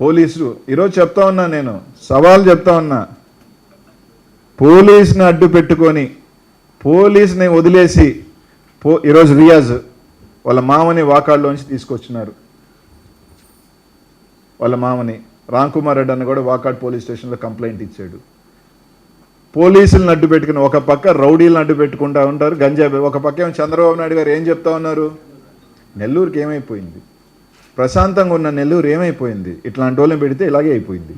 పోలీసులు. ఈరోజు చెప్తా ఉన్నా నేను సవాల్ చెప్తా ఉన్నా. పోలీసుని అడ్డు పెట్టుకొని పోలీసుని వదిలేసి పో ఈరోజు రియాజ్ వాళ్ళ మామని వాకాడులోంచి తీసుకొచ్చినారు. వాళ్ళ మామని రామ్ కుమార్ రెడ్డి అన్న కూడా వాకాడ్ పోలీస్ స్టేషన్లో కంప్లైంట్ ఇచ్చాడు. పోలీసులను అడ్డు పెట్టుకుని ఒక పక్క రౌడీలను అడ్డు పెట్టుకుంటా ఉంటారు. గంజాయి ఒక పక్క ఏమో చంద్రబాబు నాయుడు గారు ఏం చెప్తా ఉన్నారు? నెల్లూరుకి ఏమైపోయింది? ప్రశాంతంగా ఉన్న నెల్లూరు ఏమైపోయింది? ఇట్లాంటి వాళ్ళని పెడితే ఇలాగే అయిపోయింది.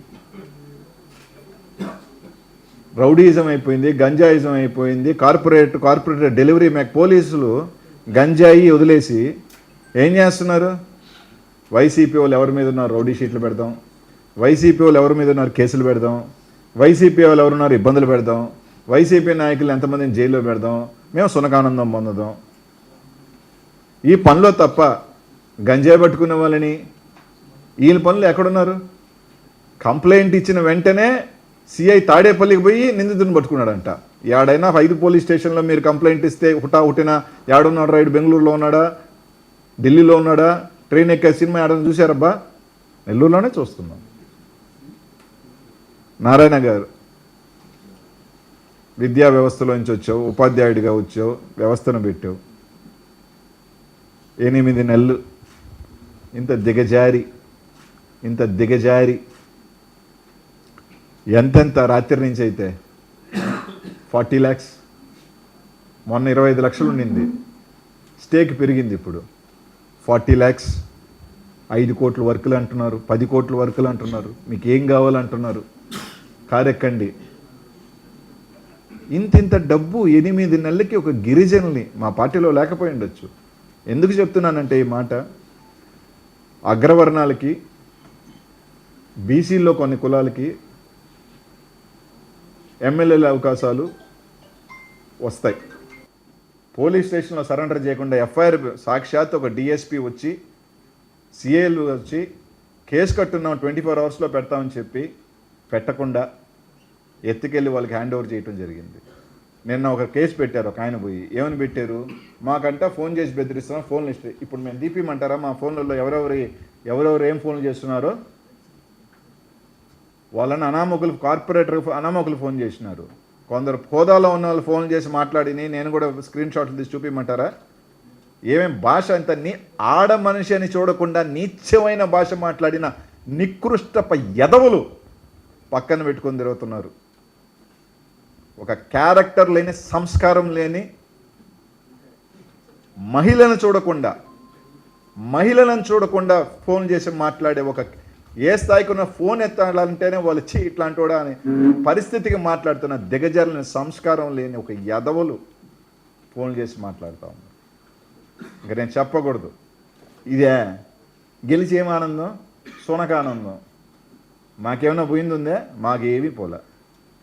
రౌడీజం అయిపోయింది గంజాయిజం అయిపోయింది కార్పొరేట్ కార్పొరేట్ డెలివరీ మ్యాక్ పోలీసులు గంజాయి వదిలేసి ఏం చేస్తున్నారు? వైసీపీ వాళ్ళు ఎవరి మీద ఉన్నారు? రౌడీ షీట్లు పెడదాం. వైసీపీ వాళ్ళు ఎవరి మీద ఉన్నారు? కేసులు పెడదాం. వైసీపీ వాళ్ళు ఎవరున్నారు ఇబ్బందులు పెడదాం. వైసీపీ నాయకులు ఎంతమందిని జైల్లో పెడదాం. మేము సునకానందం పొందుదాం. ఈ పనిలో తప్ప గంజాయి పట్టుకునే వాళ్ళని. వీళ్ళ పనులు ఎక్కడున్నారు? కంప్లైంట్ ఇచ్చిన వెంటనే సిఐ తాడేపల్లికి పోయి నిందితుని పట్టుకున్నాడంట. ఏడైనా ఐదు పోలీస్ స్టేషన్లో మీరు కంప్లైంట్ ఇస్తే హుటా హుటిన ఏడున్నాడు రైడ్ బెంగళూరులో ఉన్నాడా? ఢిల్లీలో ఉన్నాడా? ట్రైన్ ఎక్కే సినిమా ఏడని చూశారబ్బా? నెల్లూరులోనే చూస్తున్నాం. నారాయణ గారు విద్యా వ్యవస్థలోంచి వచ్చావు ఉపాధ్యాయుడిగా వచ్చావు వ్యవస్థను పెట్టావు. ఎనిమిది నెలలు ఇంత దిగజారి ఇంత దిగజారి ఎంతెంత రాత్రి నుంచి అయితే ఫార్టీ ల్యాక్స్ మొన్న ఇరవై ఐదు లక్షలు ఉండింది. స్టేక్ పెరిగింది ఇప్పుడు. ఫార్టీ ల్యాక్స్ ఐదు కోట్ల వర్కులు అంటున్నారు పది కోట్ల వర్కులు అంటున్నారు మీకు ఏం కావాలంటున్నారు? కారెక్కండి. ఇంత ఇంత డబ్బు ఎనిమిది నెలలకి ఒక గిరిజనుల్ని మా పార్టీలో లేకపోయి ఉండొచ్చు. ఎందుకు చెప్తున్నానంటే ఈ మాట? అగ్రవర్ణాలకి బీసీల్లో కొన్ని కులాలకి ఎమ్మెల్యేల అవకాశాలు వస్తాయి. పోలీస్ స్టేషన్లో సరెండర్ చేయకుండా ఎఫ్ఐఆర్ సాక్షాత్ ఒక డిఎస్పీ వచ్చి సిఏలు వచ్చి కేసు కట్టున్నాం ట్వంటీ ఫోర్ అవర్స్లో పెడతామని చెప్పి పెట్టకుండా ఎత్తుకెళ్ళి వాళ్ళకి హ్యాండ్ ఓవర్ చేయటం జరిగింది. నిన్న ఒక కేసు పెట్టారు ఒక ఆయన పోయి. ఏమని పెట్టారు? మాకంట ఫోన్ చేసి బెదిరిస్తున్నాం ఫోన్ లిస్ట్. ఇప్పుడు మేము దీపిమంటారా? మా ఫోన్లలో ఎవరెవరి ఎవరెవరు ఏం ఫోన్లు చేస్తున్నారో? వాళ్ళని అనామకులు కార్పొరేటర్ అనామకులు ఫోన్ చేసినారు. కొందరు హోదాలో ఉన్న వాళ్ళు ఫోన్ చేసి మాట్లాడిని నేను కూడా స్క్రీన్ షాట్లు తీసి చూపించమంటారా ఏమేం భాష అంత నీ ఆడ మనిషి అని చూడకుండా నీచమైన భాష మాట్లాడిన నికృష్టప ఎదవులు పక్కన పెట్టుకొని తిరుగుతున్నారు. ఒక క్యారెక్టర్ లేని సంస్కారం లేని మహిళను చూడకుండా మహిళలను చూడకుండా ఫోన్ చేసి మాట్లాడే ఒక ఏ స్థాయికి ఉన్న ఫోన్ ఎత్తాలంటేనే వాళ్ళు చీ ఇట్లాంటి కూడా అని పరిస్థితికి మాట్లాడుతున్న దిగజారిన సంస్కారం లేని ఒక యదవులు ఫోన్ చేసి మాట్లాడుతూ ఉన్నారు. ఇంకా నేను చెప్పకూడదు. ఇదే గెలిచి ఏం ఆనందం? సునకానందం మాకేమైనా పోయింది ఉందే? మాకేమీ పోలే.